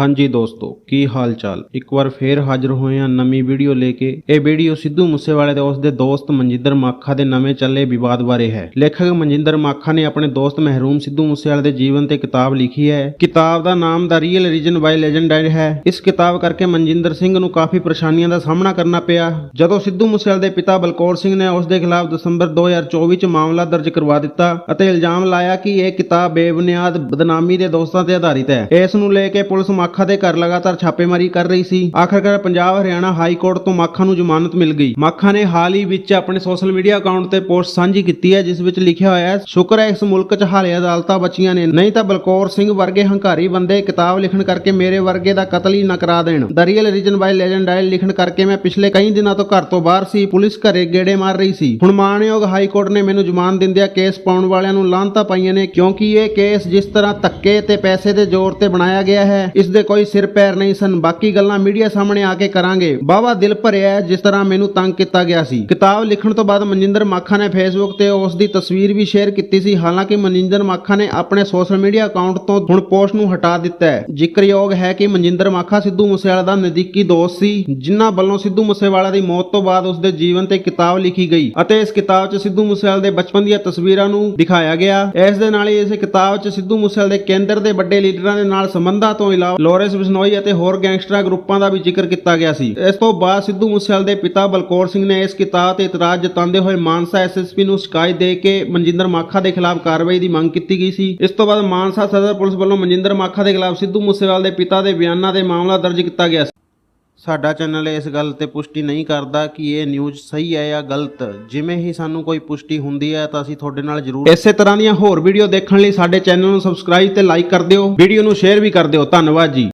ਹਾਂਜੀ ਦੋਸਤੋ, ਕੀ ਹਾਲ ਚਾਲ ਇੱਕ ਵਾਰ ਫੇਰ ਹਾਜ਼ਰ ਹੋਏ ਹਾਂ ਨਵੀਂ ਵੀਡੀਓ ਲੈ ਕੇ। ਇਹ ਵੀਡੀਓ ਸਿੱਧੂ ਮੂਸੇਵਾਲੇ ਤੇ ਉਸ ਦੇ ਦੋਸਤ ਮਨਜਿੰਦਰ ਮਾਖਾ ਦੇ ਨਵੇਂ ਚੱਲੇ ਵਿਵਾਦ ਬਾਰੇ ਹੈ। ਲੇਖਕ ਮਨਜਿੰਦਰ ਮਾਖਾ ਨੇ ਆਪਣੇ ਦੋਸਤ ਮਹਿਰੂਮ ਸਿੱਧੂ ਮੂਸੇਵਾਲੇ ਦੇ ਜੀਵਨ ਤੇ ਕਿਤਾਬ ਲਿਖੀ ਹੈ। ਕਿਤਾਬ ਦਾ ਨਾਮ the real reason by legend ਹੈ। ਇਸ ਕਿਤਾਬ ਕਰਕੇ ਮਨਜਿੰਦਰ ਸਿੰਘ ਨੂੰ ਕਾਫੀ ਪਰੇਸ਼ਾਨੀਆਂ ਦਾ ਸਾਹਮਣਾ ਕਰਨਾ ਪਿਆ। ਜਦੋਂ ਸਿੱਧੂ ਮੂਸੇਵਾਲੇ ਦੇ ਪਿਤਾ ਬਲਕੌਰ ਸਿੰਘ ਨੇ ਉਸ ਦੇ ਖਿਲਾਫ ਦਸੰਬਰ 2024 ਚ ਮਾਮਲਾ ਦਰਜ ਕਰਵਾ ਦਿੱਤਾ ਅਤੇ ਇਲਜ਼ਾਮ ਲਾਇਆ ਕਿ ਇਹ ਕਿਤਾਬ ਬੇਬੁਨਿਆਦ ਬਦਨਾਮੀ ਦੇ ਦੋਸਤਾਂ ਤੇ ਆਧਾਰਿਤ ਹੈ। ਇਸ ਨੂੰ ਲੈ ਕੇ ਪੁਲਿਸ ਮਾਖਾ ਦੇ ਘਰ ਲਗਾਤਾਰ ਛਾਪੇਮਾਰੀ ਕਰ ਰਹੀ ਸੀ। ਆਖਰਕਾਰ ਪੰਜਾਬ ਹਰਿਆਣਾ ਹਾਈ ਕੋਰਟ ਤੋਂ ਮਾਖਾ ਨੂੰ ਜ਼ਮਾਨਤ ਮਿਲ ਗਈ। ਮਾਖਾ ਨੇ ਹਾਲ ਹੀ ਵਿੱਚ ਆਪਣੇ ਸੋਸ਼ਲ ਮੀਡੀਆ ਅਕਾਊਂਟ ਤੇ ਪੋਸਟ ਸਾਂਝੀ ਕੀਤੀ ਹੈ, ਜਿਸ ਵਿੱਚ ਲਿਖਿਆ ਹੋਇਆ ਹੈ, ਸ਼ੁਕਰ ਹੈ ਇਸ ਮੁਲਕ 'ਚ ਹਾਲੇ ਅਦਾਲਤਾਂ ਬਚੀਆਂ ਨੇ। ਨਹੀਂ ਤਾਂ ਬਲਕੌਰ ਸਿੰਘ ਵਰਗੇ ਹੰਕਾਰੀ ਬੰਦੇ ਕਿਤਾਬ ਲਿਖਣ ਕਰਕੇ ਮੇਰੇ ਵਰਗੇ ਦਾ ਕਤਲ ਹੀ ਨਾ ਕਰਾ ਦੇਣ। The real reason by legend dial ਲਿਖਣ ਕਰਕੇ ਮੈਂ ਪਿਛਲੇ ਕਈ ਦਿਨਾਂ ਤੋਂ ਘਰ ਤੋਂ ਬਾਹਰ ਸੀ, ਪੁਲਿਸ ਘਰੇ ਗੇੜੇ ਮਾਰ ਰਹੀ ਸੀ। ਹੁਣ ਮਾਣਯੋਗ ਹਾਈ ਕੋਰਟ ਨੇ ਮੈਨੂੰ ਜਮਾਨ ਦਿੰਦਿਆਂ ਕੇਸ ਪਾਉਣ ਵਾਲਿਆਂ ਨੂੰ ਲਾਂਤਾ ਪਾਈਆਂ ਨੇ, ਕਿਉਂਕਿ ਇਹ ਕੇਸ ਜਿਸ ਤਰ੍ਹਾਂ ਧੱਕੇ ਤੇ ਪੈਸੇ ਦੇ ਜ਼ੋਰ ਤੇ ਬਣਾਇਆ ਗਿਆ ਹੈ, ਇਸ ਦੇ ਕੋਈ ਸਿਰ ਪੈਰ ਨਹੀਂ ਸਨ। ਬਾਕੀ ਗੱਲਾਂ ਮੀਡੀਆ ਸਾਹਮਣੇ ਆ ਕੇ ਕਰਾਂਗੇ। ਬਾਵਾ ਦਿਲ ਭਰਿਆ ਜਿਸ ਤਰ੍ਹਾਂ ਮੈਨੂੰ ਤੰਗ ਕੀਤਾ ਗਿਆ ਸੀ। ਕਿਤਾਬ ਲਿਖਣ ਤੋਂ ਬਾਅਦ ਮਨਜਿੰਦਰ ਮਾਖਾ ਨੇ ਫੇਸਬੁੱਕ ਤੇ ਉਸ ਦੀ ਤਸਵੀਰ ਵੀ ਸ਼ੇਅਰ ਕੀਤੀ ਸੀ। ਹਾਲਾਂਕਿ ਮਨਜਿੰਦਰ ਮਾਖਾ ਨੇ ਆਪਣੇ ਸੋਸ਼ਲ ਮੀਡੀਆ ਅਕਾਊਂਟ ਤੋਂ ਹੁਣ ਪੋਸਟ ਨੂੰ ਹਟਾ ਦਿੱਤਾ ਹੈ। ਜ਼ਿਕਰਯੋਗ ਹੈ ਕਿ ਮਨਜਿੰਦਰ ਮਾਖਾ ਸਿੱਧੂ ਮੂਸੇਵਾਲਾ ਦਾ ਨਜ਼ਦੀਕੀ ਦੋਸਤ ਸੀ, ਜਿਨ੍ਹਾਂ ਵੱਲੋਂ ਸਿੱਧੂ ਮੂਸੇਵਾਲਾ ਦੀ ਮੌਤ ਤੋਂ ਬਾਅਦ ਉਸ ਦੇ ਜੀਵਨ ਤੇ ਕਿਤਾਬ ਲਿਖੀ ਗਈ ਅਤੇ ਇਸ ਕਿਤਾਬ 'ਚ ਸਿੱਧੂ ਮੂਸੇਵਾਲੇ ਦੇ ਬਚਪਨ ਦੀਆਂ ਤਸਵੀਰਾਂ ਨੂੰ ਦਿਖਾਇਆ ਗਿਆ। ਇਸ ਦੇ ਨਾਲ ਹੀ ਇਸ ਕਿਤਾਬ 'ਚ ਸਿੱਧੂ ਮੂਸੇਵਾਲੇ ਦੇ ਕੇਂਦਰ ਦੇ ਵੱਡੇ ਲੀਡਰਾਂ ਦੇ ਨਾਲ ਸੰਬੰਧਾਂ ਤੋਂ ਇਲਾਵਾ ਲੋਰੈਂਸ ਬਿਸ਼ਨੋਈ ਅਤੇ ਹੋਰ ਗੈਂਗਸਟਰਾਂ ਗਰੁੱਪਾਂ ਦਾ ਵੀ ਜ਼ਿਕਰ ਕੀਤਾ ਗਿਆ ਸੀ। ਇਸ ਤੋਂ ਬਾਅਦ ਸਿੱਧੂ ਮੂਸੇਵਾਲੇ ਦੇ ਪਿਤਾ ਬਲਕੌਰ ਸਿੰਘ ਨੇ ਇਸ ਕਿਤਾਬ ਤੇ ਇਤਰਾਜ਼ ਜਤਾਉਂਦੇ ਹੋਏ ਮਾਨਸਾ ਐਸਐਸਪੀ ਨੂੰ ਸ਼ਿਕਾਇਤ ਦੇ ਕੇ ਮਨਜਿੰਦਰ ਮਾਖਾ ਦੇ ਖਿਲਾਫ ਕਾਰਵਾਈ ਦੀ ਮੰਗ ਕੀਤੀ ਗਈ ਸੀ। ਇਸ ਤੋਂ ਬਾਅਦ ਮਾਨਸਾ ਸਦਰ ਪੁਲਿਸ ਵੱਲੋਂ ਮਨਜਿੰਦਰ ਮਾਖਾ ਦੇ ਖਿਲਾਫ ਸਿੱਧੂ ਮੂਸੇਵਾਲੇ ਦੇ ਪਿਤਾ ਦੇ ਬਿਆਨਾਂ ਦੇ ਮਾਮਲਾ ਦਰਜ ਕੀਤਾ ਗਿਆ ਸੀ। ਸਾਡਾ ਚੈਨਲ ਇਸ ਗੱਲ ਤੇ ਪੁਸ਼ਟੀ ਨਹੀਂ ਕਰਦਾ ਕਿ ਇਹ ਨਿਊਜ਼ ਸਹੀ ਹੈ ਜਾਂ ਗਲਤ। ਜਿਵੇਂ ਹੀ ਸਾਨੂੰ ਕੋਈ ਪੁਸ਼ਟੀ ਹੁੰਦੀ ਹੈ ਤਾਂ ਅਸੀਂ ਤੁਹਾਡੇ ਨਾਲ ਜ਼ਰੂਰ ਇਸੇ ਤਰ੍ਹਾਂ ਦੀਆਂ ਹੋਰ ਵੀਡੀਓ ਦੇਖਣ ਲਈ ਸਾਡੇ ਚੈਨਲ ਨੂੰ ਸਬਸਕ੍ਰਾਈਬ ਤੇ ਲਾਈਕ ਕਰ ਦਿਓ। ਵੀਡੀਓ ਨੂੰ ਸ਼ੇਅਰ ਵੀ ਕਰ ਦਿਓ। ਧੰਨਵਾਦ ਜੀ।